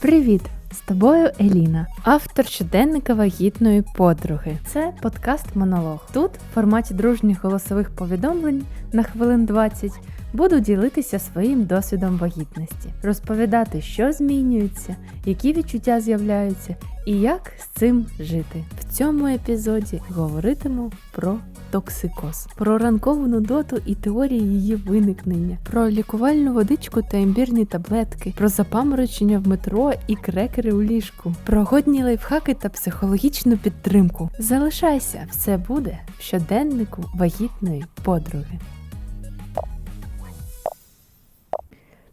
Привіт! З тобою Еліна, автор щоденника вагітної подруги. Це подкаст Монолог. Тут, в форматі дружніх голосових повідомлень на хвилин 20, буду ділитися своїм досвідом вагітності, розповідати, що змінюється, які відчуття з'являються і як з цим жити. В цьому епізоді говоритиму про токсикоз, про ранкову нудоту і теорії її виникнення, про лікувальну водичку та імбірні таблетки, про запаморочення в метро і крекери у ліжку, про годні лайфхаки та психологічну підтримку. Залишайся, все буде в щоденнику вагітної подруги.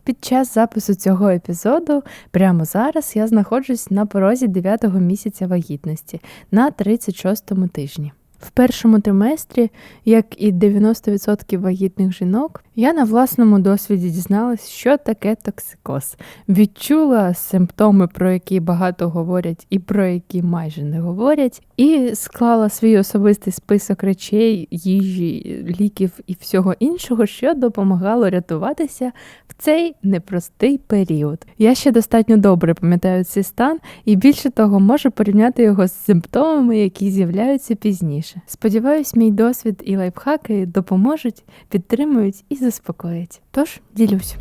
Під час запису цього епізоду прямо зараз я знаходжусь на порозі 9-го місяця вагітності на 36-му тижні. В першому триместрі, як і 90% вагітних жінок, я на власному досвіді дізналась, що таке токсикоз. Відчула симптоми, про які багато говорять, і про які майже не говорять, і склала свій особистий список речей, їжі, ліків і всього іншого, що допомагало рятуватися в цей непростий період. Я ще достатньо добре пам'ятаю цей стан, і більше того, можу порівняти його з симптомами, які з'являються пізніше. Сподіваюсь, мій досвід і лайфхаки допоможуть, підтримують і заспокоять. Тож ділюсь.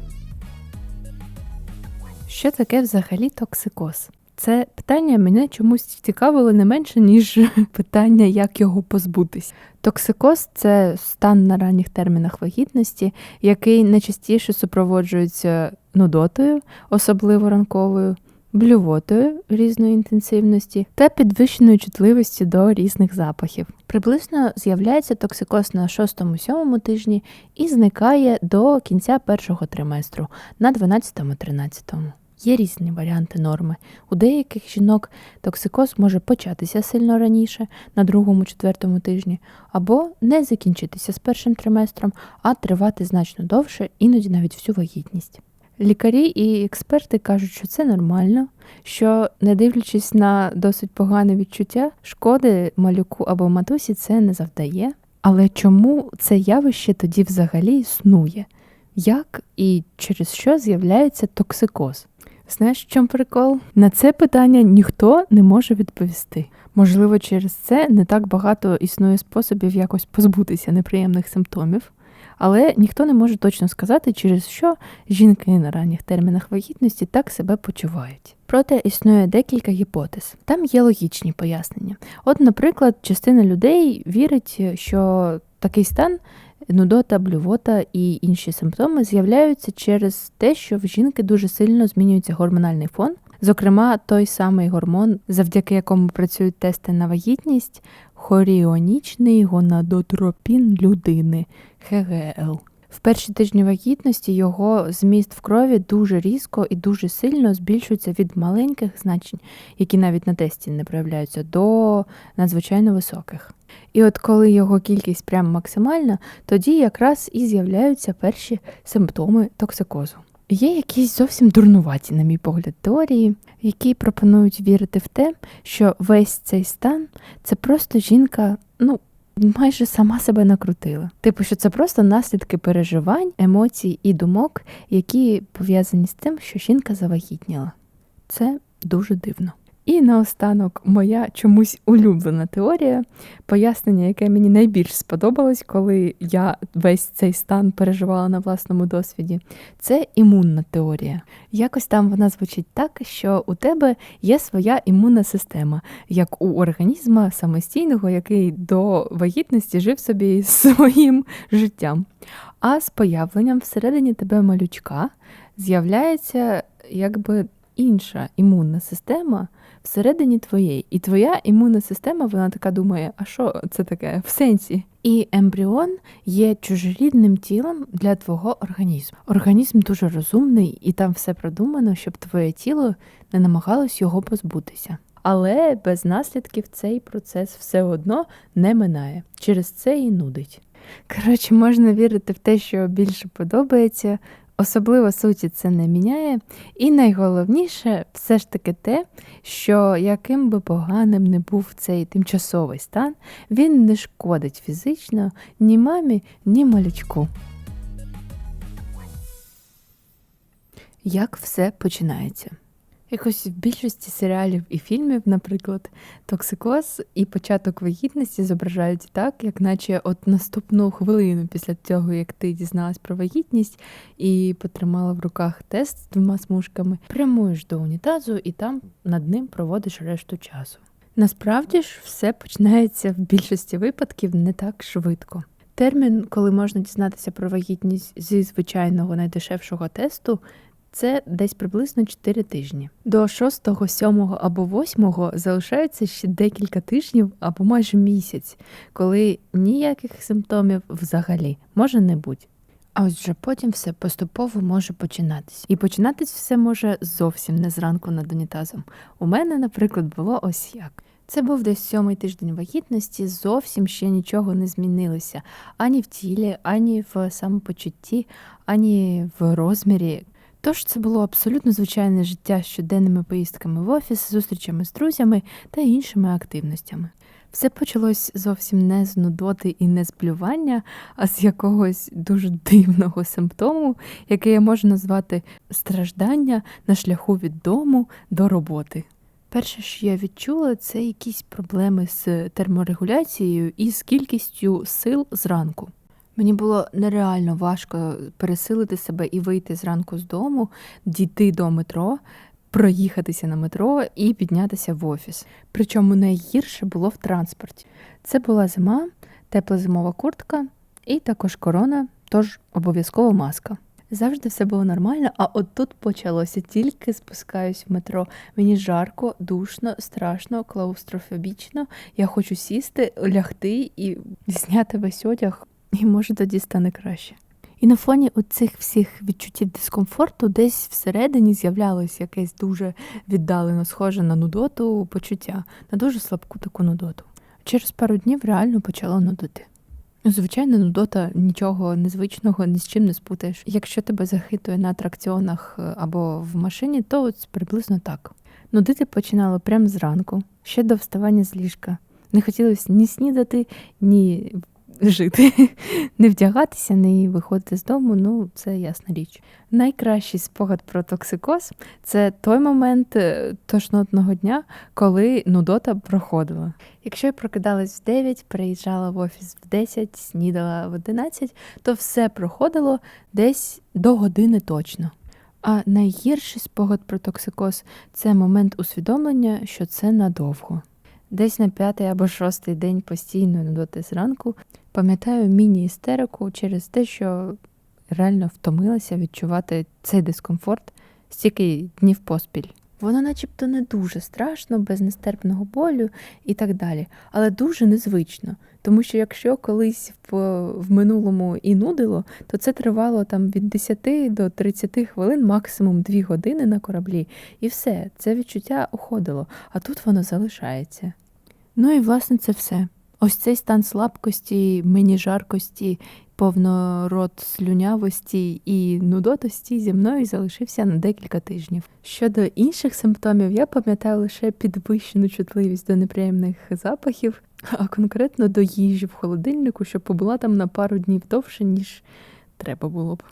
Що таке взагалі токсикоз? Це питання мене чомусь цікавило не менше, ніж питання, як його позбутись. Токсикоз це стан на ранніх термінах вагітності, який найчастіше супроводжується нудотою, особливо ранковою, блювотою різної інтенсивності та підвищеною чутливості до різних запахів. Приблизно з'являється токсикоз на 6-7 тижні і зникає до кінця першого триместру на 12-13. Є різні варіанти норми. У деяких жінок токсикоз може початися сильно раніше, на другому-четвертому тижні, або не закінчитися з першим триместром, а тривати значно довше, іноді навіть всю вагітність. Лікарі і експерти кажуть, що це нормально, що, не дивлячись на досить погане відчуття, шкоди малюку або матусі це не завдає. Але чому це явище тоді взагалі існує? Як і через що з'являється токсикоз? Знаєш, в чому прикол? На це питання ніхто не може відповісти. Можливо, через це не так багато існує способів якось позбутися неприємних симптомів, але ніхто не може точно сказати, через що жінки на ранніх термінах вагітності так себе почувають. Проте існує декілька гіпотез. Там є логічні пояснення. От, наприклад, частина людей вірить, що такий стан. Нудота, блювота і інші симптоми з'являються через те, що в жінки дуже сильно змінюється гормональний фон. Зокрема, той самий гормон, завдяки якому працюють тести на вагітність, хоріонічний гонадотропін людини ХГЛ. В перші тижні вагітності його зміст в крові дуже різко і дуже сильно збільшується від маленьких значень, які навіть на тесті не проявляються, до надзвичайно високих. І от коли його кількість прям максимальна, тоді якраз і з'являються перші симптоми токсикозу. Є якісь зовсім дурнуваті, на мій погляд, теорії, які пропонують вірити в те, що весь цей стан це просто жінка, ну. Майже сама себе накрутила. Типу, що це просто наслідки переживань, емоцій і думок, які пов'язані з тим, що жінка завагітніла. Це дуже дивно. І наостанок, моя чомусь улюблена теорія, пояснення, яке мені найбільш сподобалось, коли я весь цей стан переживала на власному досвіді, це імунна теорія. Якось там вона звучить так, що у тебе є своя імунна система, як у організма самостійного, який до вагітності жив собі своїм життям. А з появленням всередині тебе малючка з'являється якби інша імунна система всередині твоєї. І твоя імунна система, вона така думає, а що це таке в сенсі? І ембріон є чужорідним тілом для твого організму. Організм дуже розумний, і там все продумано, щоб твоє тіло не намагалось його позбутися. Але без наслідків цей процес все одно не минає. Через це і нудить. Коротше, можна вірити в те, що більше подобається, Особливо суті це не міняє. І найголовніше все ж таки те, що яким би поганим не був цей тимчасовий стан, він не шкодить фізично ні мамі, ні малючку. Як все починається? Якось в більшості серіалів і фільмів, наприклад, токсикоз і початок вагітності зображають так, як наче от наступну хвилину після цього, як ти дізналась про вагітність і потримала в руках тест з двома смужками, прямуєш до унітазу і там над ним проводиш решту часу. Насправді ж все починається в більшості випадків не так швидко. Термін, коли можна дізнатися про вагітність зі звичайного найдешевшого тесту, це десь приблизно 4 тижні. До 6, 7 або 8 залишається ще декілька тижнів або майже місяць, коли ніяких симптомів взагалі може не бути. А ось вже потім все поступово може починатись. І починатись все може зовсім не зранку над унітазом. У мене, наприклад, було ось як. Це був десь сьомий тиждень вагітності, зовсім ще нічого не змінилося ані в тілі, ані в самопочутті, ані в розмірі. Тож це було абсолютно звичайне життя з щоденними поїздками в офіс, зустрічами з друзями та іншими активностями. Все почалось зовсім не з нудоти і не з плювання, а з якогось дуже дивного симптому, який я можу назвати страждання на шляху від дому до роботи. Перше, що я відчула, це якісь проблеми з терморегуляцією і з кількістю сил зранку. Мені було нереально важко пересилити себе і вийти зранку з дому, дійти до метро, проїхатися на метро і піднятися в офіс. Причому найгірше було в транспорті. Це була зима, тепла зимова куртка і також корона, тож обов'язково маска. Завжди все було нормально, а от тут почалося тільки спускаюсь в метро. Мені жарко, душно, страшно, клаустрофобічно. Я хочу сісти, лягти і зняти весь одяг, і може тоді стане краще. І на фоні оцих всіх відчуттів дискомфорту десь всередині з'являлось якесь дуже віддалено схоже на нудоту почуття, на дуже слабку таку нудоту. Через пару днів реально почало нудити. Звичайно, нудота нічого незвичного ні з чим не спутаєш. Якщо тебе захитує на атракціонах е, або в машині, то ось приблизно так. Нудити починало прямо зранку, ще до вставання з ліжка. Не хотілося ні снідати, ні жити, не вдягатися, не виходити з дому, ну це ясна річ. Найкращий спогад про токсикоз це той момент е, тошнотного дня, коли нудота проходила. Якщо я прокидалась в 9, приїжджала в офіс в 10, снідала в 11, то все проходило десь до години точно. А найгірший спогад про токсикоз це момент усвідомлення, що це надовго. Десь на п'ятий або шостий день постійної нудоти зранку пам'ятаю міні-істерику через те, що реально втомилася відчувати цей дискомфорт стільки днів поспіль. Воно начебто не дуже страшно, без нестерпного болю і так далі, але дуже незвично. Тому що якщо колись в, в минулому і нудило, то це тривало там від 10 до 30 хвилин, максимум 2 години на кораблі, і все, це відчуття уходило, а тут воно залишається. Ну і власне це все. Ось цей стан слабкості, мені жаркості, повнород слюнявості і нудотості зі мною залишився на декілька тижнів. Щодо інших симптомів, я пам'ятаю лише підвищену чутливість до неприємних запахів, а конкретно до їжі в холодильнику, що побула там на пару днів довше, ніж треба було б.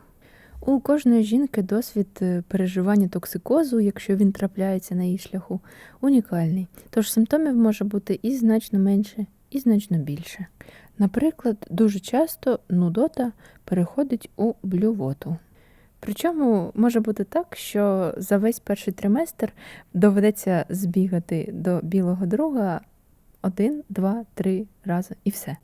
У кожної жінки досвід е, переживання токсикозу, якщо він трапляється на її шляху, унікальний. Тож симптомів може бути і значно менше, і значно більше. Наприклад, дуже часто нудота переходить у блювоту. Причому може бути так, що за весь перший триместр доведеться збігати до білого друга один, два, три рази і все.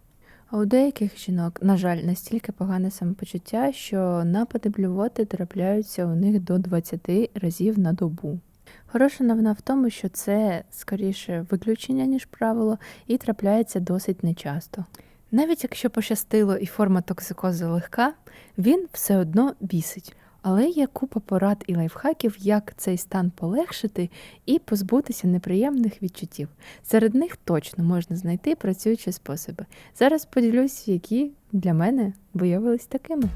А у деяких жінок, на жаль, настільки погане самопочуття, що напади блювоти трапляються у них до 20 разів на добу. Хороша новина в тому, що це скоріше виключення, ніж правило, і трапляється досить нечасто. Навіть якщо пощастило і форма токсикозу легка, він все одно бісить. Але є купа порад і лайфхаків, як цей стан полегшити і позбутися неприємних відчуттів. Серед них точно можна знайти працюючі способи. Зараз поділюсь, які для мене виявились такими.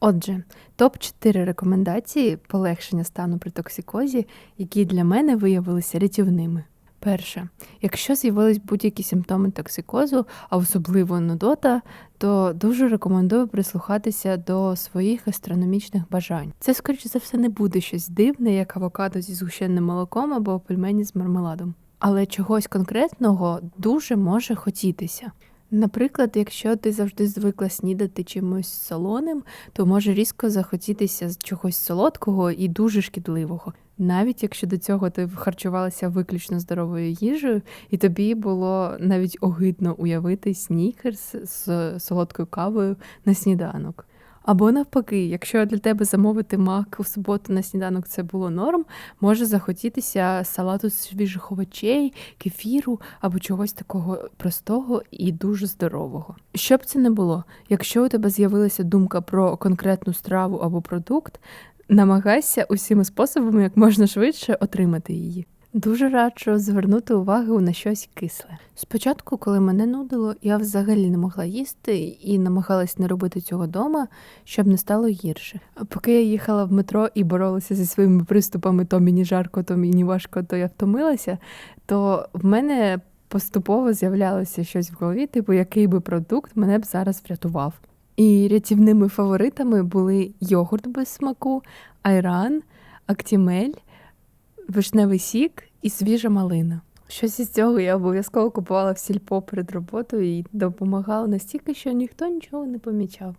Отже, топ-4 рекомендації полегшення стану при токсикозі, які для мене виявилися рятівними. Перше, якщо з'явились будь-які симптоми токсикозу, а особливо нудота, то дуже рекомендую прислухатися до своїх астрономічних бажань. Це, скоріше за все, не буде щось дивне, як авокадо зі згущеним молоком або пельмені з мармеладом. Але чогось конкретного дуже може хотітися. Наприклад, якщо ти завжди звикла снідати чимось солоним, то може різко захотітися з чогось солодкого і дуже шкідливого. Навіть якщо до цього ти харчувалася виключно здоровою їжею, і тобі було навіть огидно уявити снікерс з солодкою кавою на сніданок. Або навпаки, якщо для тебе замовити мак у суботу на сніданок це було норм, може захотітися салату з свіжих овочей, кефіру або чогось такого простого і дуже здорового. Що б це не було, якщо у тебе з'явилася думка про конкретну страву або продукт, намагайся усіма способами як можна швидше отримати її. Дуже раджу звернути увагу на щось кисле. Спочатку, коли мене нудило, я взагалі не могла їсти і намагалась не робити цього дома, щоб не стало гірше. А поки я їхала в метро і боролася зі своїми приступами, то мені жарко, то мені важко, то я втомилася, то в мене поступово з'являлося щось в голові, типу, який би продукт мене б зараз врятував. І рятівними фаворитами були йогурт без смаку, айран, актімель, вишневий сік і свіжа малина. Щось із цього я обов'язково купувала в сільпо перед роботою і допомагала настільки, що ніхто нічого не помічав.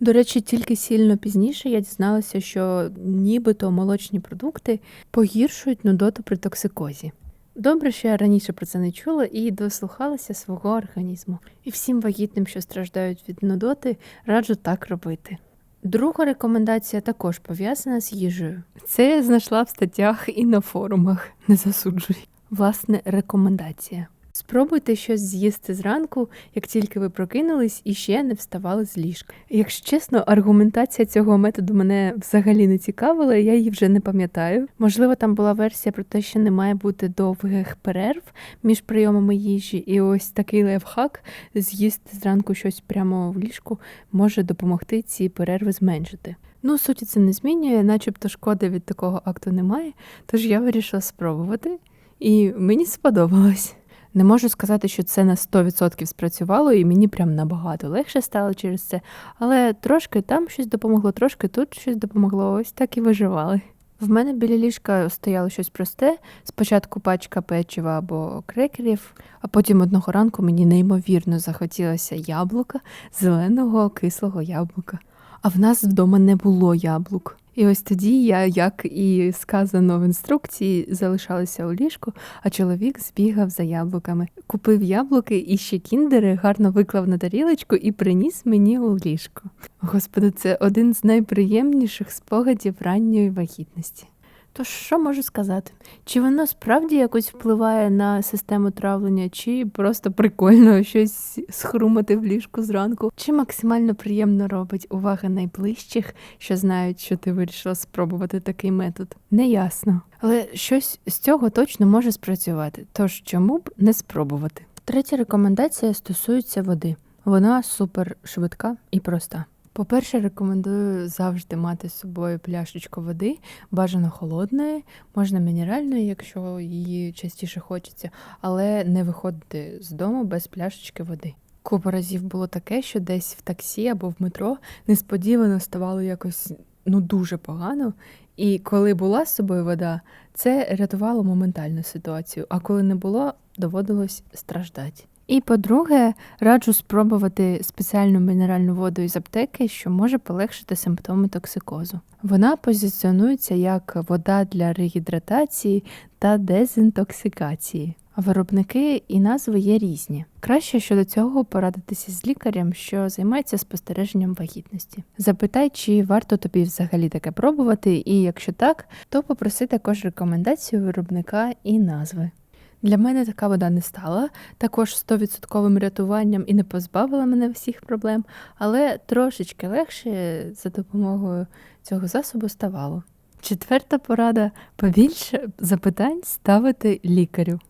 До речі, тільки сильно пізніше я дізналася, що нібито молочні продукти погіршують нудоту при токсикозі. Добре, що я раніше про це не чула і дослухалася свого організму. І всім вагітним, що страждають від нудоти, раджу так робити. Друга рекомендація також пов'язана з їжею. Це я знайшла в статтях і на форумах. Не засуджуй. Власне, рекомендація. Спробуйте щось з'їсти зранку, як тільки ви прокинулись і ще не вставали з ліжка. Якщо чесно, аргументація цього методу мене взагалі не цікавила, я її вже не пам'ятаю. Можливо, там була версія про те, що не має бути довгих перерв між прийомами їжі, і ось такий лайфхак з'їсти зранку щось прямо в ліжку може допомогти ці перерви зменшити. Ну, суті, це не змінює, начебто шкоди від такого акту немає, тож я вирішила спробувати, і мені сподобалось. Не можу сказати, що це на 100% спрацювало, і мені прям набагато легше стало через це. Але трошки там щось допомогло, трошки тут щось допомогло. Ось так і виживали. В мене біля ліжка стояло щось просте. Спочатку пачка печива або крекерів, а потім одного ранку мені неймовірно захотілося яблука, зеленого кислого яблука. А в нас вдома не було яблук. І ось тоді я, як і сказано в інструкції, залишалася у ліжку, а чоловік збігав за яблуками. Купив яблуки і ще кіндери, гарно виклав на тарілочку і приніс мені у ліжко. Господи, це один з найприємніших спогадів ранньої вагітності. Тож, що можу сказати? Чи воно справді якось впливає на систему травлення, чи просто прикольно щось схрумати в ліжку зранку, чи максимально приємно робить увага найближчих, що знають, що ти вирішила спробувати такий метод? Неясно. Але щось з цього точно може спрацювати, тож чому б не спробувати? Третя рекомендація стосується води. Вона супер швидка і проста. По-перше, рекомендую завжди мати з собою пляшечку води, бажано холодної, можна мінеральної, якщо її частіше хочеться, але не виходити з дому без пляшечки води. Купа разів було таке, що десь в таксі або в метро несподівано ставало якось ну дуже погано. І коли була з собою вода, це рятувало моментальну ситуацію. А коли не було, доводилось страждати. І по-друге, раджу спробувати спеціальну мінеральну воду із аптеки, що може полегшити симптоми токсикозу. Вона позиціонується як вода для регідратації та дезінтоксикації. Виробники і назви є різні. Краще щодо цього порадитися з лікарем, що займається спостереженням вагітності. Запитай, чи варто тобі взагалі таке пробувати, і якщо так, то попроси також рекомендацію виробника і назви. Для мене така вода не стала також 100% рятуванням і не позбавила мене всіх проблем, але трошечки легше за допомогою цього засобу ставало. Четверта порада побільше запитань ставити лікарю.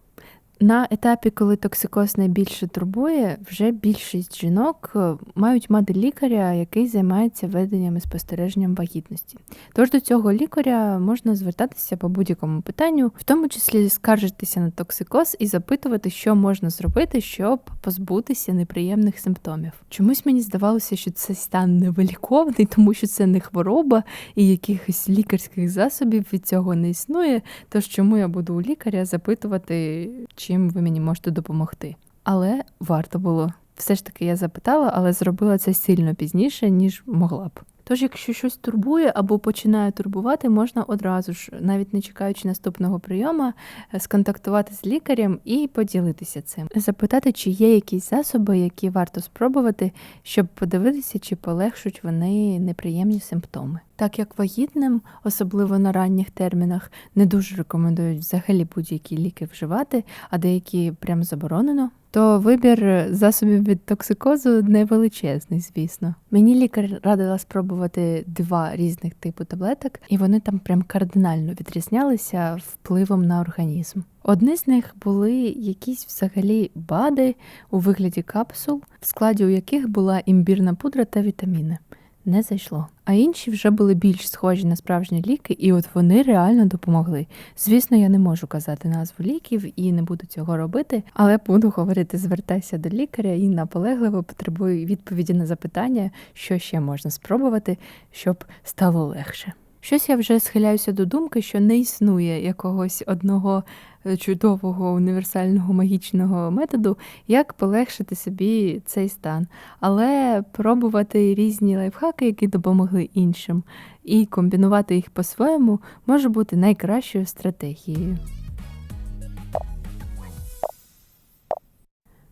На етапі, коли токсикоз найбільше турбує, вже більшість жінок е, мають мати лікаря, який займається веденням і спостереженням вагітності. Тож до цього лікаря можна звертатися по будь-якому питанню, в тому числі скаржитися на токсикоз і запитувати, що можна зробити, щоб позбутися неприємних симптомів. Чомусь мені здавалося, що цей стан невиліковний, тому що це не хвороба і якихось лікарських засобів від цього не існує. Тож чому я буду у лікаря запитувати, чим ви мені можете допомогти? Але варто було. Все ж таки я запитала, але зробила це сильно пізніше, ніж могла б. Тож, якщо щось турбує або починає турбувати, можна одразу ж, навіть не чекаючи наступного прийому, е, сконтактувати з лікарем і поділитися цим, запитати, чи є якісь засоби, які варто спробувати, щоб подивитися, чи полегшуть вони неприємні симптоми. Так як вагітним, особливо на ранніх термінах, не дуже рекомендують взагалі будь-які ліки вживати, а деякі прям заборонено. То вибір засобів від токсикозу не величезний, звісно. Мені лікар радила спробувати два різних типу таблеток, і вони там прям кардинально відрізнялися впливом на організм. Одні з них були якісь взагалі бади у вигляді капсул, в складі у яких була імбірна пудра та вітаміни. Не зайшло. А інші вже були більш схожі на справжні ліки, і от вони реально допомогли. Звісно, я не можу казати назву ліків і не буду цього робити, але буду говорити: звертайся до лікаря і наполегливо потребую відповіді на запитання, що ще можна спробувати, щоб стало легше. Щось я вже схиляюся до думки, що не існує якогось одного е, чудового універсального магічного методу, як полегшити собі цей стан, але пробувати різні лайфхаки, які допомогли іншим, і комбінувати їх по-своєму може бути найкращою стратегією.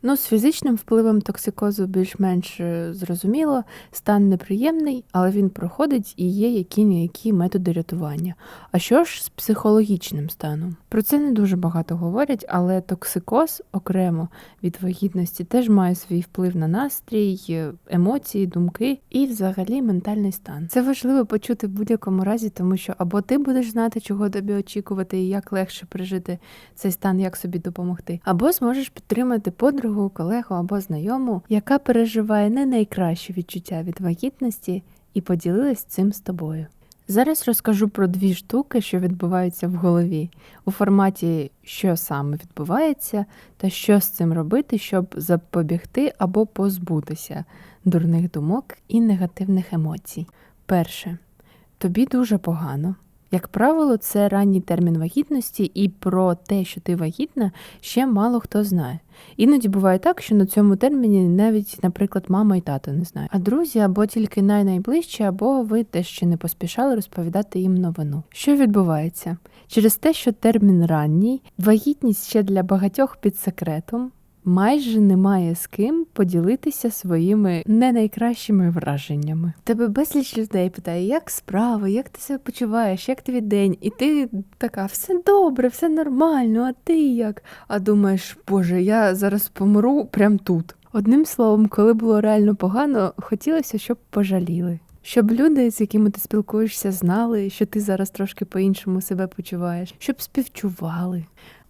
Ну, з фізичним впливом токсикозу більш-менш е, зрозуміло, стан неприємний, але він проходить і є які-ніякі методи рятування. А що ж з психологічним станом? Про це не дуже багато говорять, але токсикоз окремо від вагітності теж має свій вплив на настрій, е, емоції, думки і взагалі ментальний стан. Це важливо почути в будь-якому разі, тому що або ти будеш знати, чого тобі очікувати і як легше пережити цей стан, як собі допомогти, або зможеш підтримати подругу подругу, колегу або знайому, яка переживає не найкращі відчуття від вагітності і поділилась цим з тобою. Зараз розкажу про дві штуки, що відбуваються в голові, у форматі, що саме відбувається, та що з цим робити, щоб запобігти або позбутися дурних думок і негативних емоцій. Перше, тобі дуже погано. Як правило, це ранній термін вагітності, і про те, що ти вагітна, ще мало хто знає. Іноді буває так, що на цьому терміні навіть, наприклад, мама і тато не знають. А друзі або тільки найнайближчі, або ви теж ще не поспішали розповідати їм новину. Що відбувається? Через те, що термін ранній, вагітність ще для багатьох під секретом майже немає з ким поділитися своїми не найкращими враженнями. Тебе безліч людей питає, як справи, як ти себе почуваєш, як твій день? І ти така, все добре, все нормально, а ти як? А думаєш, Боже, я зараз помру прямо тут. Одним словом, коли було реально погано, хотілося, щоб пожаліли. Щоб люди, з якими ти спілкуєшся, знали, що ти зараз трошки по-іншому себе почуваєш, щоб співчували.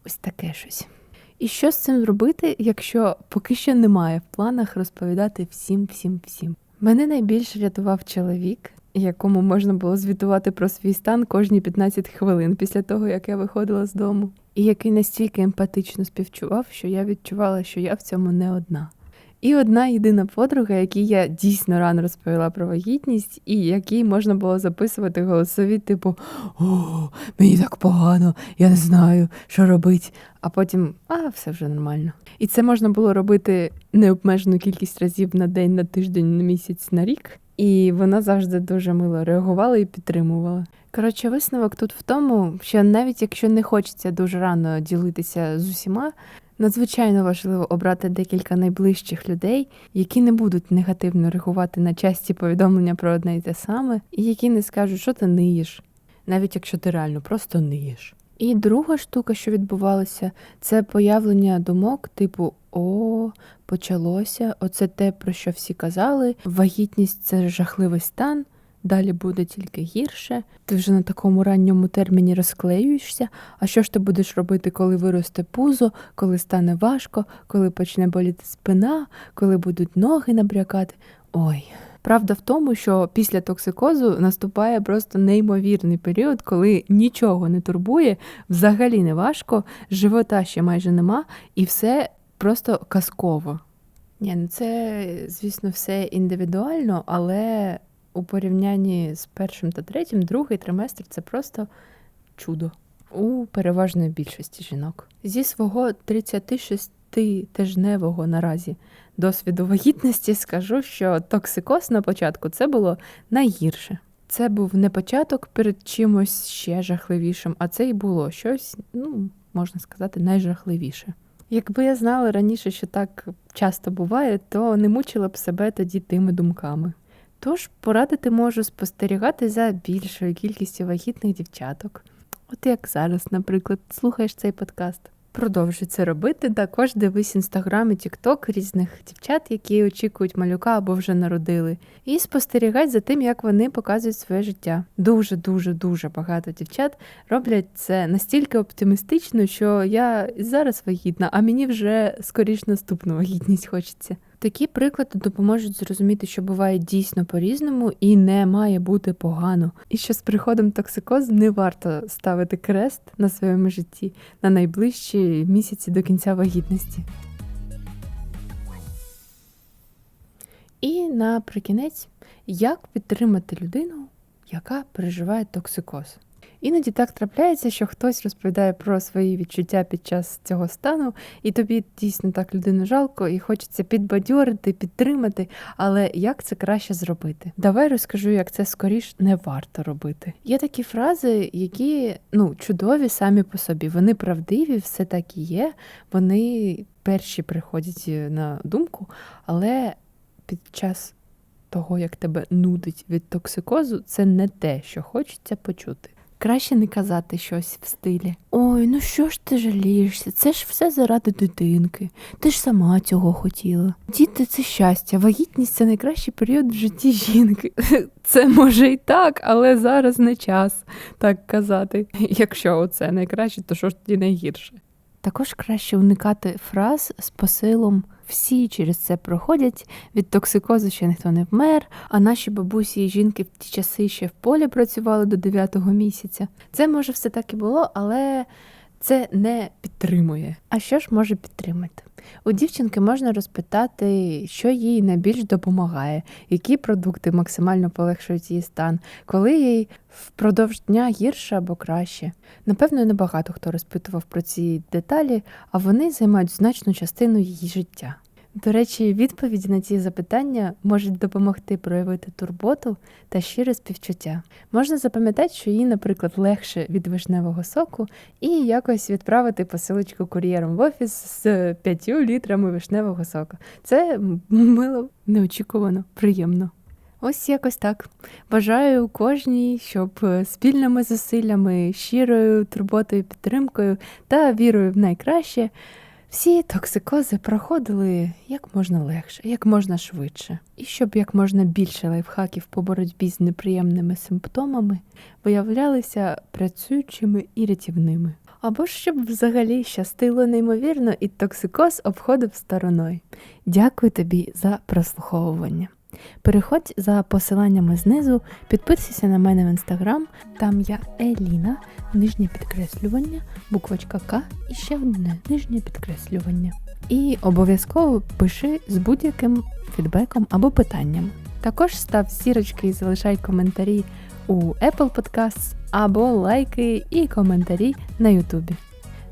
Ось таке щось. І що з цим зробити, якщо поки що немає в планах розповідати всім, всім, всім? Мене найбільше рятував чоловік, якому можна було звітувати про свій стан кожні 15 хвилин після того, як я виходила з дому, і який настільки емпатично співчував, що я відчувала, що я в цьому не одна. І одна єдина подруга, якій я дійсно рано розповіла про вагітність, і якій можна було записувати голосові, типу О, мені так погано, я не знаю, що робити. А потім а, все вже нормально. І це можна було робити необмежену кількість разів на день, на тиждень, на місяць, на рік. І вона завжди дуже мило реагувала і підтримувала. Коротше, висновок тут в тому, що навіть якщо не хочеться дуже рано ділитися з усіма. Надзвичайно важливо обрати декілька найближчих людей, які не будуть негативно реагувати на часті повідомлення про одне і те саме, і які не скажуть, що ти ниєш, навіть якщо ти реально просто ниєш. І друга штука, що відбувалася, це появлення думок, типу О, почалося, оце те, про що всі казали. Вагітність це жахливий стан. Далі буде тільки гірше. Ти вже на такому ранньому терміні розклеюєшся. А що ж ти будеш робити, коли виросте пузо, коли стане важко, коли почне боліти спина, коли будуть ноги набрякати? Ой. Правда в тому, що після токсикозу наступає просто неймовірний період, коли нічого не турбує, взагалі не важко, живота ще майже нема, і все просто казково. Ні, ну це, звісно, все індивідуально, але у порівнянні з першим та третім, другий триместр це просто чудо у переважної більшості жінок. Зі свого 36 тижневого наразі досвіду вагітності скажу, що токсикоз на початку це було найгірше. Це був не початок перед чимось ще жахливішим, а це й було щось, ну, можна сказати, найжахливіше. Якби я знала раніше, що так часто буває, то не мучила б себе тоді тими думками. Тож порадити можу спостерігати за більшою кількістю вагітних дівчаток. От як зараз, наприклад, слухаєш цей подкаст. Продовжуй це робити. Також дивись інстаграм і тікток різних дівчат, які очікують малюка або вже народили, і спостерігай за тим, як вони показують своє життя. Дуже, дуже, дуже багато дівчат роблять це настільки оптимістично, що я зараз вагітна, а мені вже скоріш наступну вагітність хочеться. Такі приклади допоможуть зрозуміти, що буває дійсно по-різному і не має бути погано. І що з приходом токсикозу не варто ставити крест на своєму житті на найближчі місяці до кінця вагітності. І наприкінець, як підтримати людину, яка переживає токсикоз. Іноді так трапляється, що хтось розповідає про свої відчуття під час цього стану, і тобі дійсно так людину жалко, і хочеться підбадьорити, підтримати. Але як це краще зробити? Давай розкажу, як це скоріш не варто робити. Є такі фрази, які ну чудові самі по собі. Вони правдиві, все так і є. Вони перші приходять на думку, але під час того, як тебе нудить від токсикозу, це не те, що хочеться почути. Краще не казати щось в стилі. Ой, ну що ж ти жалієшся? Це ж все заради дитинки. Ти ж сама цього хотіла. Діти це щастя, вагітність це найкращий період в житті жінки. Це може і так, але зараз не час так казати. Якщо це найкраще, то що ж тоді найгірше? Також краще уникати фраз з посилом всі через це проходять. Від токсикозу ще ніхто не вмер, а наші бабусі і жінки в ті часи ще в полі працювали до 9-го місяця. Це може все так і було, але це не підтримує. А що ж може підтримати? У дівчинки можна розпитати, що їй найбільш допомагає, які продукти максимально полегшують її стан, коли їй впродовж дня гірше або краще. Напевно, небагато хто розпитував про ці деталі, а вони займають значну частину її життя. До речі, відповіді на ці запитання можуть допомогти проявити турботу та щире співчуття. Можна запам'ятати, що їй, наприклад, легше від вишневого соку, і якось відправити посилочку кур'єром в офіс з п'ятью літрами вишневого соку. Це мило, неочікувано, приємно. Ось якось так. Бажаю кожній, щоб спільними зусиллями, щирою турботою, підтримкою та вірою в найкраще. Всі токсикози проходили як можна легше, як можна швидше, і щоб як можна більше лайфхаків по боротьбі з неприємними симптомами виявлялися працюючими і рятівними. Або ж щоб взагалі щастило неймовірно, і токсикоз обходив стороною. Дякую тобі за прослуховування. Переходь за посиланнями знизу, підписуйся на мене в інстаграм, там я Еліна, нижнє підкреслювання, буквочка К і ще одне нижнє підкреслювання. І обов'язково пиши з будь-яким фідбеком або питанням. Також став сірочки і залишай коментарі у Apple Podcasts або лайки і коментарі на YouTube.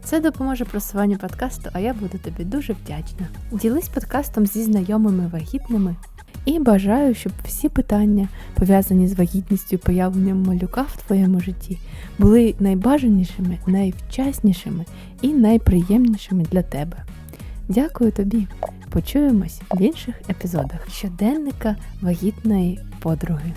Це допоможе просуванню подкасту, а я буду тобі дуже вдячна. Ділись подкастом зі знайомими вагітними. І бажаю, щоб всі питання, пов'язані з вагітністю і появленням малюка в твоєму житті, були найбажанішими, найвчаснішими і найприємнішими для тебе. Дякую тобі! Почуємось в інших епізодах щоденника вагітної подруги.